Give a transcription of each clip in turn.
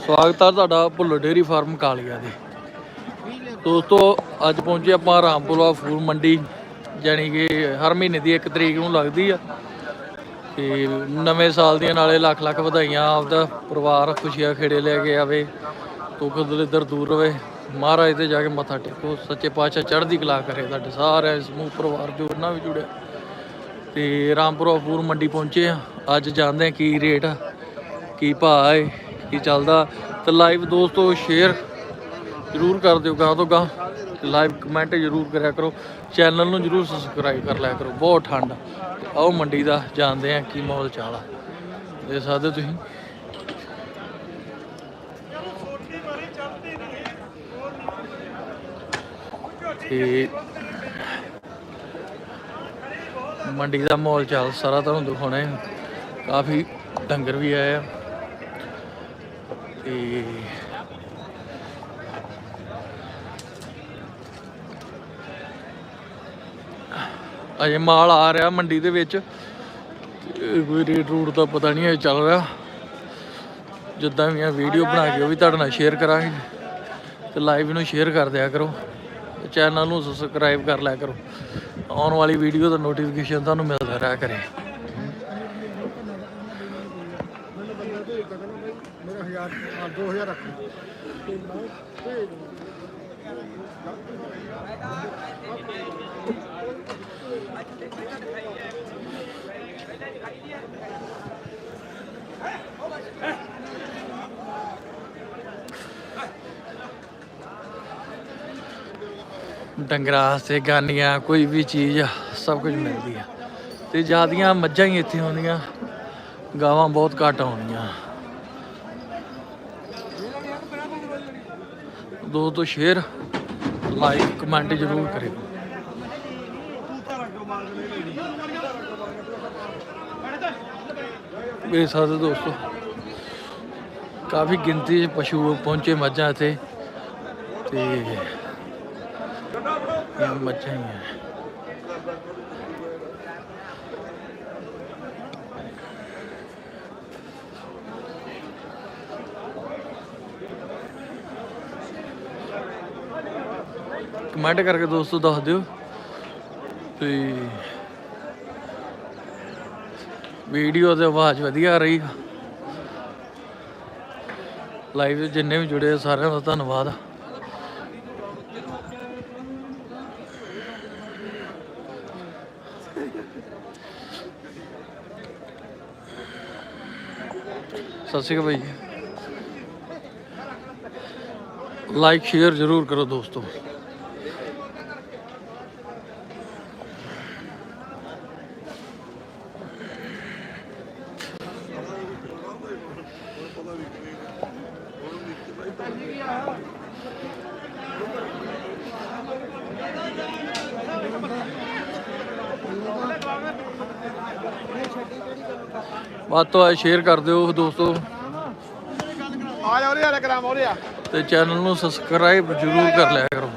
ਸਵਾਗਤ ਹੈ ਤੁਹਾਡਾ ਭੁੱਲਰ ਡੇਰੀ ਫਾਰਮ ਕਾਲੀਆ ਦੇ। ਦੋਸਤੋ, ਅੱਜ ਪਹੁੰਚੇ ਆਪਾਂ ਰਾਮਪੁਰਾ ਫੂਲ ਮੰਡੀ, ਜਾਣੀ ਕਿ ਹਰ ਮਹੀਨੇ ਦੀ 1 ਤਰੀਕ ਨੂੰ ਲੱਗਦੀ ਆ। ਤੇ ਨਵੇਂ ਸਾਲ ਦੀਆਂ ਨਾਲੇ ਲੱਖ ਲੱਖ ਵਧਾਈਆਂ ਆਪਦਾ ਪਰਿਵਾਰ ਖੁਸ਼ੀਆਂ ਖੇੜੇ ਲੈ ਕੇ ਆਵੇ ਤੂੰ ਦੁੱਖ ਇੱਧਰ ਦੂਰ ਰਵੇ। ਮਹਾਰਾਜ ਤੇ ਜਾ ਕੇ ਮੱਥਾ ਟੇਕੋ, ਸੱਚੇ ਪਾਤਸ਼ਾਹ ਚੜ੍ਹਦੀ ਕਲਾ ਕਰੇ ਤੁਹਾਡੇ ਸਾਰੇ ਸਮੂਹ, ਪਰਿਵਾਰ ਜੋ ਉਹਨਾਂ ਵੀ ਜੁੜਿਆ। ਤੇ ਰਾਮਪੁਰਾ ਫੂਲ ਮੰਡੀ ਪਹੁੰਚੇ ਆ। ਅੱਜ ਜਾਣਦੇ ਆ ਕੀ ਰੇਟ ਆ, ਕੀ ਭਾਅ ਹੈ ਕੀ ਚੱਲਦਾ ਤੇ ਲਾਈਵ ਦੋਸਤੋ ਸ਼ੇਅਰ ਜਰੂਰ ਕਰ ਦਿਓ, ਗਾਂ ਤੋਂ ਗਾਂ। ਲਾਈਵ ਕਮੈਂਟ ਜਰੂਰ ਕਰਿਆ ਕਰੋ। ਚੈਨਲ ਨੂੰ ਜਰੂਰ ਸਬਸਕ੍ਰਾਈਬ ਕਰ ਲਿਆ ਕਰੋ। ਬਹੁਤ ਠੰਡ ਆ। ਆਓ ਮੰਡੀ ਦਾ, ਜਾਣਦੇ ਆ ਕੀ ਮਾਹੌਲ ਚਾਲ ਆ। ਦੇ ਸਕਦੇ ਤੁਸੀਂ। ਤੇ ਮੰਡੀ ਦਾ ਮਾਹੌਲ ਚਾਲ ਸਾਰਾ ਤੁਹਾਨੂੰ ਦਿਖਾਉਣਾ ਹੈ। ਕਾਫੀ ਡੰਗਰ ਵੀ ਆਏ ਆ। ਤੇ ਅਜੇ ਮਾਲ ਆ ਰਿਹਾ ਮੰਡੀ ਦੇ ਵਿੱਚ। ਕੋਈ ਰੇਟ ਰੂਟ ਦਾ ਪਤਾ ਨਹੀਂ ਹੈ ਚੱਲ ਰਿਹਾ। ਜਿੱਦਾਂ ਵੀ ਆ ਵੀਡੀਓ ਬਣਾ ਕੇ ਉਹ ਵੀ ਤੁਹਾਡੇ ਨਾਲ ਸ਼ੇਅਰ ਕਰਾਂਗੇ। ਤੇ ਲਾਈਵ ਨੂੰ ਸ਼ੇਅਰ ਕਰ ਦਿਆ ਕਰੋ। ਚੈਨਲ ਨੂੰ ਸਬਸਕ੍ਰਾਈਬ ਕਰ ਲਿਆ ਕਰੋ। ਆਉਣ ਵਾਲੀ ਵੀਡੀਓ ਦਾ ਨੋਟੀਫਿਕੇਸ਼ਨ ਤੁਹਾਨੂੰ ਮਿਲਦਾ ਰਿਹਾ ਕਰੇ ਮੇਰਾ 1000 2000 ਰੱਖ ਡੰਗਰਾਂ ਵਾਸਤੇ ਗਾਨੀਆਂ, ਕੋਈ ਵੀ ਚੀਜ਼, ਸਭ ਕੁਝ ਮਿਲਦੀ ਆ। ਤੇ ਜਿਆਦੀਆਂ ਮੱਝਾਂ ਹੀ ਇੱਥੇ ਆਉਂਦੀਆਂ, ਗਾਵਾਂ ਬਹੁਤ ਘੱਟ ਆਉਂਦੀਆਂ। ਦੋ ਤੋਂ ਸ਼ੇਅਰ ਲਾਈਕ ਕਮੈਂਟ ਜ਼ਰੂਰ ਕਰਿਓ ਮੇਰੇ ਸਾਰੇ ਦੋਸਤੋ ਕਾਫੀ ਗਿਣਤੀ 'ਚ ਪਸ਼ੂ ਪਹੁੰਚੇ ਮੱਝਾਂ ਇੱਥੇ ਤੇ ਇਹ ਮੱਝਾਂ ਹੀ ਹੈ ਕਮੈਂਟ ਕਰਕੇ ਦੋਸਤੋ ਦੱਸ ਦਿਓ। ਤੇ ਵੀਡੀਓ ਤੇ ਆਵਾਜ਼ ਵਧੀਆ ਆ ਰਹੀ। ਆ ਲਾਈਵ ਜਿੰਨੇ ਵੀ ਜੁੜੇ ਸਾਰਿਆਂ ਦਾ ਧੰਨਵਾਦ। ਸਤਿ ਸ਼੍ਰੀ ਅਕਾਲ ਭਾਈ ਲਾਈਕ ਸ਼ੇਅਰ ਜ਼ਰੂਰ ਕਰੋ ਦੋਸਤੋ। ਵੱਧ ਤੋਂ ਵੱਧ ਸ਼ੇਅਰ ਕਰ ਦਿਓ ਦੋਸਤੋ। ਆ ਜਾ ਉਰੇ ਆ ਗ੍ਰਾਮ ਉਰੇ ਆ। ਤੇ ਚੈਨਲ ਨੂੰ ਸਬਸਕ੍ਰਾਈਬ ਜ਼ਰੂਰ ਕਰ ਲਿਆ ਕਰੋ।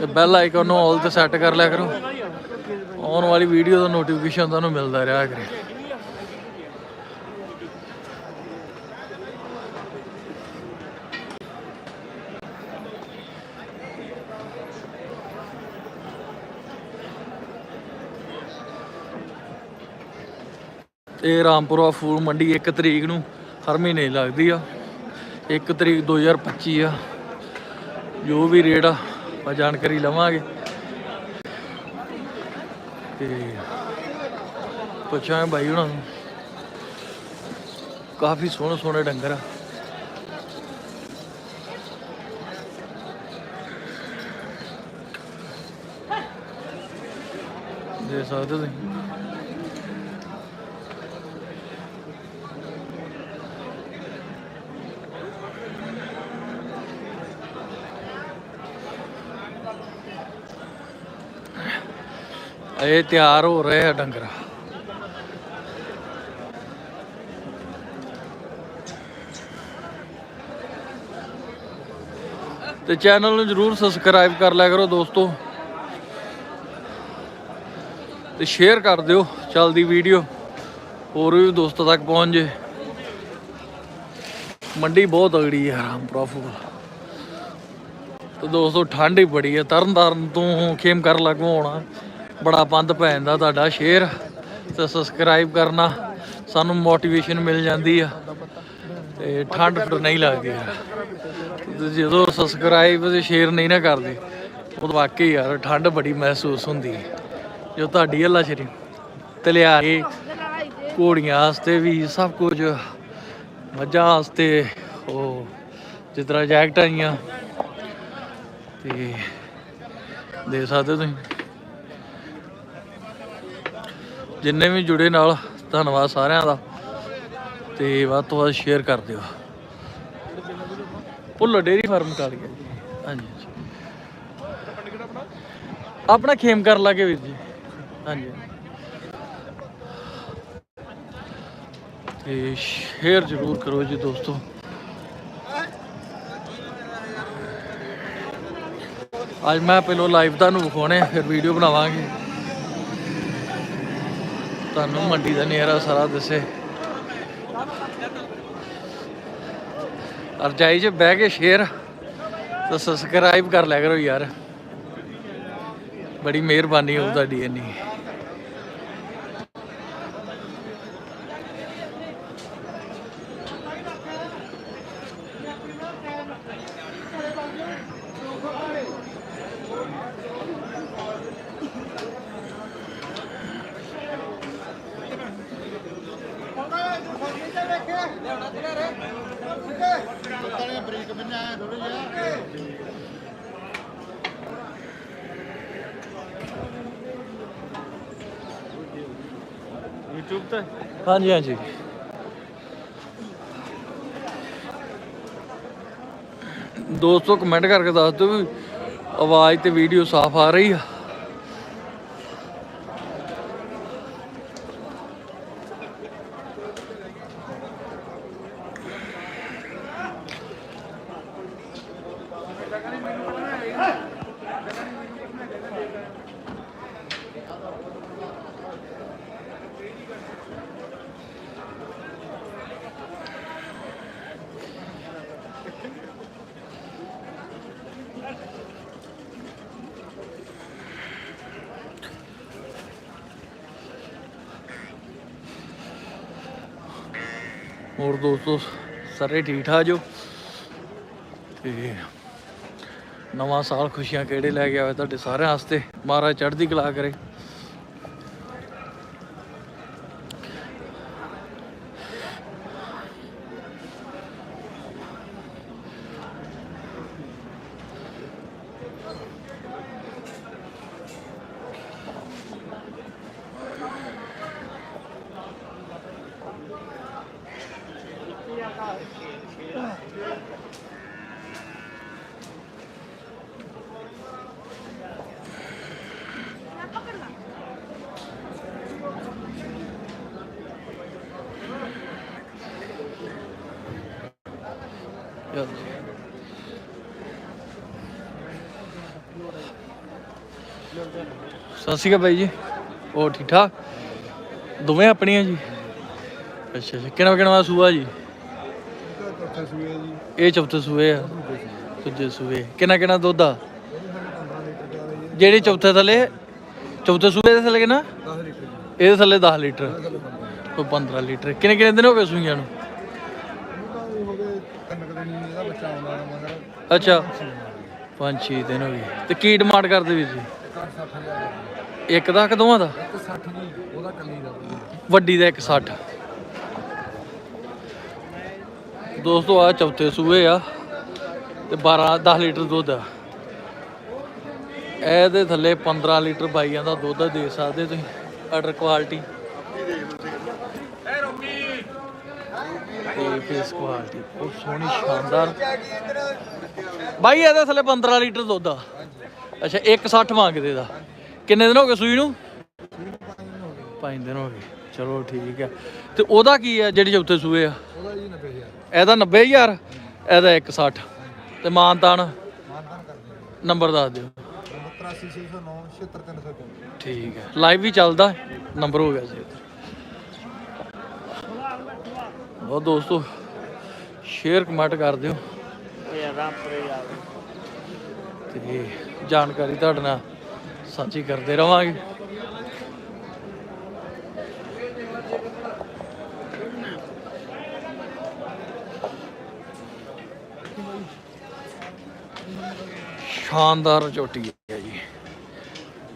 ਤੇ ਬੈਲ ਆਈਕਨ ਨੂੰ ਆਲ ਤੇ ਸੈੱਟ ਕਰ ਲਿਆ ਕਰੋ। ਆਉਣ ਵਾਲੀ ਵੀਡੀਓ ਦਾ ਨੋਟੀਫਿਕੇਸ਼ਨ ਤੁਹਾਨੂੰ ਮਿਲਦਾ ਰਿਹਾ ਕਰੇ। ਇਹ ਰਾਮਪੁਰਾ ਫੂਲ ਮੰਡੀ 1 ਤਰੀਕ ਨੂੰ ਹਰ ਮਹੀਨੇ ਲੱਗਦੀ ਆ। 1 ਤਰੀਕ 2025 ਆ। ਜੋ ਵੀ ਰੇਟ ਆ, ਆਪਾਂ ਜਾਣਕਾਰੀ ਲਵਾਂਗੇ। ਤੇ ਪੁੱਛਾਂਗੇ ਬਾਈ ਉਹਨਾਂ ਨੂੰ। ਕਾਫੀ ਸੋਹਣੇ ਸੋਹਣੇ ਡੰਗਰ ਆ। ਦੇ ਸਕਦੇ ਤੁਸੀਂ। ਇਹ ਤਿਆਰ ਹੋ ਰਹੇ ਆ ਡੰਗਰ। ਤੇ ਚੈਨਲ ਨੂੰ ਜਰੂਰ ਸਬਸਕ੍ਰਾਈਬ ਕਰ ਲਿਆ ਕਰੋ ਦੋਸਤੋ। ਤੇ ਸ਼ੇਅਰ ਕਰ ਦਿਓ ਚੱਲਦੀ ਵੀਡੀਓ ਹੋਰ ਵੀ ਦੋਸਤਾਂ ਤੱਕ ਪਹੁੰਚ ਜੇ। ਮੰਡੀ ਬਹੁਤ ਅਗੜੀ ਹੈ ਰਾਮਪੁਰਾ ਫੂਲ। ਤੇ ਦੋਸਤੋ ਠੰਡ ਹੀ ਬੜੀ ਹੈ ਤਰਨ ਤਾਰਨ ਤੋਂ ਖੇਮ ਕਰ ਲਗਵਾਉਣਾ ਬੜਾ ਪੰਦ ਪੈ ਜਾਂਦਾ ਤੁਹਾਡਾ ਸ਼ੇਅਰ ਤੇ ਸਬਸਕ੍ਰਾਈਬ ਕਰਨਾ, ਸਾਨੂੰ ਮੋਟੀਵੇਸ਼ਨ ਮਿਲ ਜਾਂਦੀ ਆ ਤੇ ਠੰਡ ਫਿਰ ਨਹੀਂ ਲੱਗਦੀ ਯਾਰ ਜਦੋਂ ਸਬਸਕ੍ਰਾਈਬ ਤੇ ਸ਼ੇਅਰ ਨਹੀਂ ਨਾ ਕਰਦੇ ਉਹ ਵਾਕਈ ਯਾਰ ਠੰਡ ਬੜੀ ਮਹਿਸੂਸ ਹੁੰਦੀ ਹੈ ਜੋ ਤੁਹਾਡੀ ਅੱਲਾ ਸ਼ਰੀ ਤੇ ਲਿਆ ਕੇ ਘੋੜੀਆਂ ਵਾਸਤੇ ਵੀ ਸਭ ਕੁਝ, ਮੱਝਾਂ ਵਾਸਤੇ, ਉਹ ਜਿਸ ਤਰ੍ਹਾਂ ਜੈਕਟਾਂ ਆਈਆਂ, ਤੇ ਦੇ ਸਕਦੇ ਤੁਸੀਂ। ਜਿੰਨੇ ਵੀ ਜੁੜੇ ਨਾਲ, ਧੰਨਵਾਦ ਸਾਰਿਆਂ ਦਾ। ਤੇ ਵੱਧ ਤੋਂ ਵੱਧ ਸ਼ੇਅਰ ਕਰ ਦਿਓ। ਭੁੱਲੋ ਡੇਰੀ ਫਾਰਮ ਕਰ ਗਿਆ ਜੀ। ਹਾਂਜੀ। ਆਪਣਾ ਖੇਮ ਕਰ ਲਾਗੇ ਵੀਰ ਜੀ। ਹਾਂਜੀ। ਤੇ ਸ਼ੇਅਰ ਜ਼ਰੂਰ ਕਰੋ ਜੀ ਦੋਸਤੋ। ਅੱਜ ਮੈਂ ਪਹਿਲਾਂ ਲਾਈਵ ਤੁਹਾਨੂੰ ਵਿਖਾਉਣੇ ਫਿਰ ਵੀਡੀਓ ਬਣਾਵਾਂਗੇ। ਤੁਹਾਨੂੰ ਮੰਡੀ ਦਾ ਨਜ਼ਾਰਾ ਸਾਰਾ ਦੱਸੇ। ਅਰਜਾਈ 'ਚ ਬਹਿ ਕੇ ਸ਼ੇਅਰ ਤੇ ਸਬਸਕ੍ਰਾਈਬ ਕਰ ਲਿਆ ਕਰੋ ਯਾਰ। ਬੜੀ ਮਿਹਰਬਾਨੀ ਹੋਊ ਤੁਹਾਡੀ ਇੰਨੀ। YouTube ਤੇ? ਹਾਂਜੀ ਹਾਂਜੀ। ਦੋਸਤੋ ਕਮੈਂਟ ਕਰਕੇ ਦੱਸ ਦਿਓ ਵੀ ਆਵਾਜ਼ ਤੇ ਵੀਡੀਓ ਸਾਫ਼ ਆ ਰਹੀ ਆ। ਹੋਰ ਦੋਸਤੋ, ਸਾਰੇ ਠੀਕ ਠਾਕ ਜੋ? ਤੇ ਨਵਾਂ ਸਾਲ ਖੁਸ਼ੀਆਂ ਕਿਹੜੇ ਲੈ ਕੇ ਆਵੇ ਤੁਹਾਡੇ ਸਾਰਿਆਂ ਵਾਸਤੇ? ਮਹਾਰਾਜ ਚੜ੍ਹਦੀ ਕਲਾ ਕਰੇ ਯਾਰ ਸਤਿ ਸ਼੍ਰੀ ਅਕਾਲ ਬਾਈ ਜੀ। ਹੋਰ ਠੀਕ ਠਾਕ? ਦੋਵੇਂ ਆਪਣੀਆਂ ਜੀ। ਅੱਛਾ ਅੱਛਾ। ਕਿਹੜਾ ਕਿਹੜਾ ਸੂਆ ਜੀ? ਇਹ ਚੌਥੇ ਸੂਏ ਆ। ਦੂਜੇ ਸੂਏ। ਕਿੰਨਾ ਕਿੰਨਾ ਦੁੱਧ ਆ? 15 ਲੀਟਰ ਦਾ ਜੀ ਜਿਹੜੇ ਚੌਥੇ ਥੱਲੇ, ਚੌਥੇ ਸੂਏ ਦੇ ਥੱਲੇ ਕਿੰਨਾ? 10 ਲੀਟਰ ਇਹਦੇ ਥੱਲੇ 10 ਲੀਟਰ। ਕੋਈ 15 ਲੀਟਰ। ਕਿੰਨੇ ਕਿੰਨੇ ਦਿਨ ਹੋ ਗਏ ਸੂਈਆਂ ਨੂੰ? ਅੱਛਾ। ਪੰਜ, ਛੇ ਦਿਨ ਹੋ ਗਏ। ਤੇ ਕੀ ਡਿਮਾਂਡ ਕਰਦੇ ਵੀਰ ਜੀ? ਇੱਕ ਦਾ ਕਿ ਦੋਵਾਂ ਦਾ? ਇੱਕ 60 ਉਹਦਾ ਕੱਲੀ ਦਾ ਵੱਡੀ ਦਾ ਇੱਕ 60 ਦੋਸਤੋ ਆ ਚੌਥੇ ਸੂਏ ਆ ਤੇ 12 10 ਲੀਟਰ ਦੁੱਧ ਆ। ਇਹਦੇ ਥੱਲੇ 15 ਲੀਟਰ ਬਾਈਆਂ ਦਾ ਦੁੱਧ ਦੇ ਸਕਦੇ ਤੁਸੀਂ ਆਰਡਰ ਕੁਆਲਿਟੀ ਤੇ ਫੇਸ ਕੁਆਲਿਟੀ ਬਹੁਤ ਸੋਹਣੀ, ਸ਼ਾਨਦਾਰ। ਬਾਈ, ਇਹਦੇ ਥੱਲੇ 15 ਲੀਟਰ ਦੁੱਧ ਆ। ਅੱਛਾ 160 ਮੰਗਦੇ ਦਾ। ਕਿੰਨੇ ਦਿਨ ਹੋ ਗਏ ਸੂਈ ਨੂੰ? ਪੰਜ ਦਿਨ ਹੋ ਗਏ। ਚਲੋ ਠੀਕ ਹੈ ਤੇ ਉਹਦਾ ਕੀ ਹੈ ਜਿਹੜੀ ਚੌਥੇ ਸੂਏ ਆ? ਉਹਦਾ ਜੀ 90000 ਇਹਦਾ 90000 ਇਹਦਾ 160 ਤੇ ਮਾਨਤਾਨ? ਨੰਬਰ ਦੱਸ ਦਿਓ। 83609 76304 ਠੀਕ ਹੈ ਲਾਈਵ ਵੀ ਚੱਲਦਾ ਨੰਬਰ ਹੋ ਗਿਆ ਸੀ ਬਹੁਤ ਦੋਸਤੋ ਸ਼ੇਅਰ ਕਮੈਂਟ ਕਰ ਦਿਓ। ਤੇ ਜਾਣਕਾਰੀ ਤੁਹਾਡੇ ਨਾਲ ਸਾਂਝੀ ਕਰਦੇ ਰਵਾਂਗੇ। ਸ਼ਾਨਦਾਰ ਚੋਟੀ ਹੈ ਜੀ।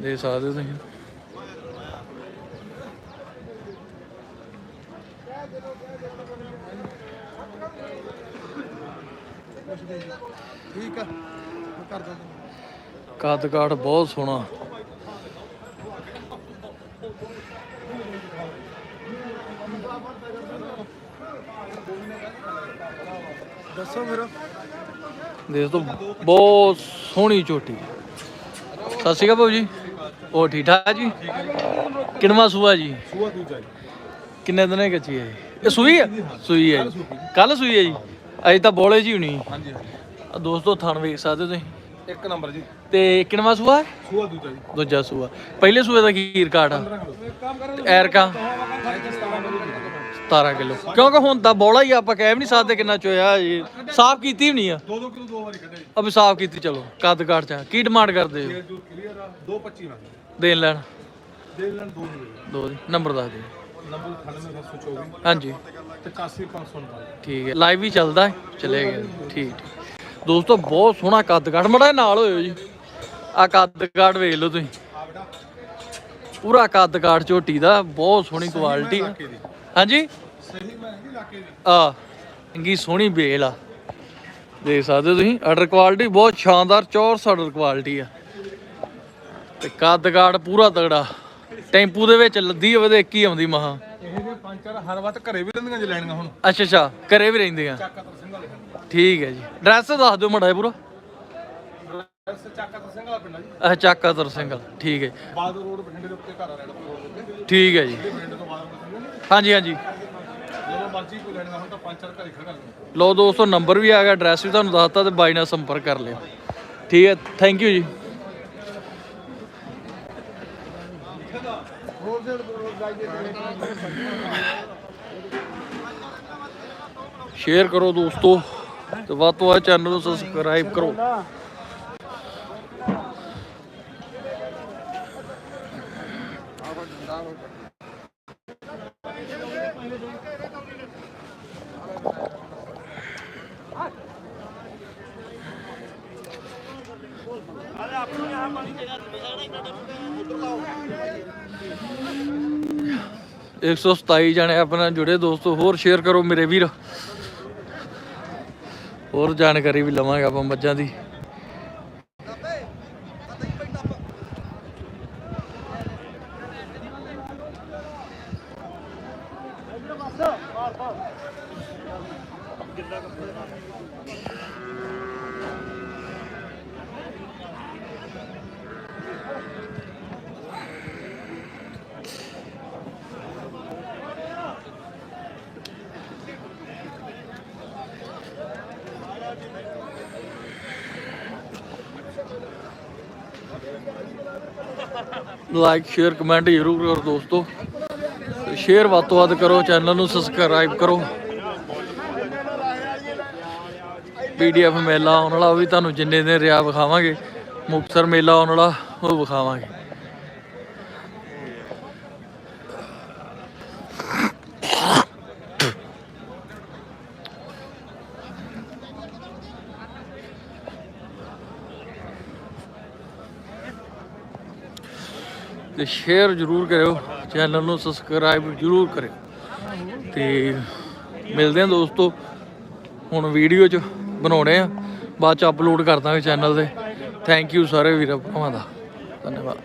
ਦੇਖ ਸਕਦੇ ਹੋ ਤੁਸੀਂ। ਠੀਕ ਆ। ਕੱਦ ਕਾਠ ਬਹੁਤ ਸੋਹਣਾ। ਦੱਸੋ ਫਿਰ। ਦੇਖ ਤੋਂ ਬਹੁਤ ਸੋਹਣੀ ਝੋਟੀ ਸਤਿ ਸ਼੍ਰੀ ਅਕਾਲ ਭਾਊ ਜੀ। ਉਹ ਠੀਕ ਠਾਕ ਜੀ? ਕਿੰਨਵਾ ਸੂਆ ਜੀ? ਸੂਆ ਦੂਜਾ ਜੀ। ਕਿੰਨੇ ਦਿਨੇ ਕੱਚੀ ਹੈ ਜੀ? ਇਹ ਸੂਈ ਹੈ? ਸੂਈ ਹੈ ਕੱਲ ਸੂਈ ਹੈ ਜੀ। ਅਜੇ ਤਾਂ ਬੋਲੇ ਜੀ ਹੋਣੀ। ਹਾਂਜੀ ਹਾਂਜੀ। ਆ ਦੋਸਤੋ ਥਣ ਵੇਖ ਸਕਦੇ ਹੋ ਤੁਸੀਂ? ਇੱਕ ਨੰਬਰ ਜੀ। ਤੇ ਕਿੰਨਵਾ ਸੂਆ? ਹੈ ਸੂਆ ਦੂਜਾ ਜੀ। ਦੂਜਾ ਸੂਆ। ਪਹਿਲੇ ਸੂਏ ਦਾ ਕੀ ਰਿਕਾਰਡ ਆ? ਕੰਮ ਕਰ। ਤੇ ਐਰਕਾ 17 ਕਿਲੋ। ਕਿਉਂਕਿ ਹੁਣ ਤਾਂ ਬੋਲਾ ਹੀ ਆ, ਆਪਾਂ ਕਹਿ ਵੀ ਨਹੀਂ ਸਕਦੇ ਕਿੰਨਾ ਚੋਇਆ ਜੀ ਸਾਫ਼ ਕੀਤੀ ਵੀ ਨਹੀਂ ਆ। ਦੋ ਦੋ ਕਿਲੋ ਦੋ ਵਾਰੀ ਕੱਢਿਆ ਜੀ। ਅਬ ਸਾਫ਼ ਕੀਤੀ ਚਲੋ। ਕੱਦ ਕਾਠ ਚ ਕੀ ਡਿਮਾਂਡ ਕਰਦੇ ਹੋ? ਇਹ ਜੋ ਕਲੀਅਰ ਆ 225 ਮੰਗ ਦੇਣ ਲੈਣ। ਦੇ ਲੈਣ ਦੋ ਦੋ ਦੀ ਨੰਬਰ ਦੱਸ ਦਿਓ। ਨੰਬਰ 98724 ਹਾਂਜੀ। 85549 ਠੀਕ ਹੈ। ਲਾਈਵ ਵੀ ਚੱਲਦਾ ਹੈ। ਚਲੇਗਾ ਠੀਕ ਠੀਕ। ਦੋਸਤੋ ਬਹੁਤ ਸੋਹਣਾ ਕੱਦ ਕਾਠ ਮੜਾ ਨਾਲ ਹੋਇਓ ਜੀ। ਆ ਕੱਦ ਕਾਠ ਵੇਖ ਲਓ ਤੁਸੀਂ। ਪੂਰਾ ਕੱਦ ਕਾਠ ਝੋਟੀ ਦਾ ਬਹੁਤ ਸੋਹਣੀ ਕੁਆਲਿਟੀ। ਹਾਂਜੀ? ਆ ਇੰਗੀ ਸੋਹਣੀ ਬੇਲ ਆ। ਦੇਖ ਸਕਦੇ ਹੋ ਤੁਸੀਂ ਆਰਡਰ ਕੁਆਲਿਟੀ ਬਹੁਤ ਸ਼ਾਨਦਾਰ ਚੌਰਸ ਆਰਡਰ ਕੁਆਲਿਟੀ ਆ। ਤੇ ਕੱਦ ਕਾਠ ਪੂਰਾ ਤਗੜਾ ਟੈਂਪੂ ਦੇ ਵਿੱਚ ਲੱਦੀ ਹੋਵੇ ਤੇ ਇੱਕ ਹੀ ਆਉਂਦੀ ਮਹਾ। ਇਹ ਜੇ ਪੰਜ ਚਾਰ ਹਰ ਵਾਰ ਘਰੇ ਵੀ ਰਹਿੰਦੀਆਂ ਜੇ ਲੈਣੀਆਂ ਹੁਣ। ਅੱਛਾ ਅੱਛਾ ਘਰੇ ਵੀ ਰਹਿੰਦੇ ਆ ਚੱਕਾ ਤਰ ਸਿੰਘ ਵਾਲੇ ਠੀਕ ਹੈ ਜੀ। ਐਡਰੈਸ ਦੱਸ ਦਿਓ ਮੜਾ ਪੂਰਾ। ਐਸ ਚੱਕਾ ਤਰ ਸਿੰਘ ਵਾਲਾ ਪਿੰਡ ਆ ਜੀ। ਅੱਛਾ ਚੱਕਾ ਤਰ ਸਿੰਘਲ ਠੀਕ ਹੈ ਬਾਦ ਰੋਡ ਬਠਿੰਡੇ ਦੇ ਉੱਤੇ ਘਰ ਆ ਰੈਡ ਰੋਡ ਦੇ ਉੱਤੇ ਠੀਕ ਹੈ ਜੀ। ਬਠਿੰਡੇ ਤੋਂ ਬਾਦ ਰੋਡ ਹਾਂਜੀ ਹਾਂਜੀ। ਜਦੋਂ ਮਰਜ਼ੀ ਕੋਈ ਲੈਣੀਆਂ ਹੁਣ ਤਾਂ ਪੰਜ ਚਾਰ ਘਰੇ ਖੜਾ ਕਰ ਲੋ ਦੋਸਤੋ ਨੰਬਰ ਵੀ ਆ ਗਿਆ ਐਡਰੈਸ ਵੀ ਤੁਹਾਨੂੰ ਦੱਸਤਾ ਤੇ ਬਾਈ ਨਾਲ ਸੰਪਰਕ ਕਰ ਲਿਓ। ਠੀਕ ਹੈ ਥੈਂਕ ਯੂ ਜੀ। ਸ਼ੇਅਰ ਕਰੋ ਦੋਸਤੋ। ਤੇ ਵੱਧ ਤੋਂ ਵੱਧ ਚੈਨਲ ਨੂੰ ਸਬਸਕ੍ਰਾਈਬ ਕਰੋ। ਇੱਕ ਸੌ ਸਤਾਈ ਜਣੇ ਆਪਣਾ ਜੁੜੇ ਦੋਸਤੋ, ਹੋਰ ਸ਼ੇਅਰ ਕਰੋ ਮੇਰੇ ਵੀਰ। ਹੋਰ ਜਾਣਕਾਰੀ ਵੀ ਲਵਾਂਗੇ ਆਪਾਂ ਮੱਝਾਂ ਦੀ। ਲਾਈਕ ਸ਼ੇਅਰ ਕਮੈਂਟ ਜ਼ਰੂਰ ਕਰੋ ਦੋਸਤੋ। ਸ਼ੇਅਰ ਵੱਧ ਤੋਂ ਵੱਧ ਕਰੋ ਚੈਨਲ ਨੂੰ ਸਬਸਕ੍ਰਾਈਬ ਕਰੋ। ਪੀਡੀਐਫ ਮੇਲਾ ਆਉਣ ਵਾਲਾ, ਉਹ ਵੀ ਤੁਹਾਨੂੰ ਜਿੰਨੇ ਦਿਨ ਰਿਆ ਵਿਖਾਵਾਂਗੇ। ਮੁਕਤਸਰ ਮੇਲਾ ਆਉਣ ਵਾਲਾ, ਉਹ ਵਿਖਾਵਾਂਗੇ। ਤੇ ਸ਼ੇਅਰ ਜ਼ਰੂਰ ਕਰਿਓ ਚੈਨਲ ਨੂੰ ਸਬਸਕ੍ਰਾਈਬ ਜ਼ਰੂਰ ਕਰਿਓ। ਤੇ ਮਿਲਦੇ ਹਾਂ ਦੋਸਤੋ, ਹੁਣ ਵੀਡੀਓ ਚ ਬਣਾਉਣੇ ਆ। ਬਾਅਦ ਚ ਅਪਲੋਡ ਕਰ ਦਾਂਗੇ ਚੈਨਲ ਤੇ। ਥੈਂਕ ਯੂ ਸਾਰੇ ਵੀਰਾਂ, ਭਰਾਵਾਂ ਦਾ। ਧੰਨਵਾਦ।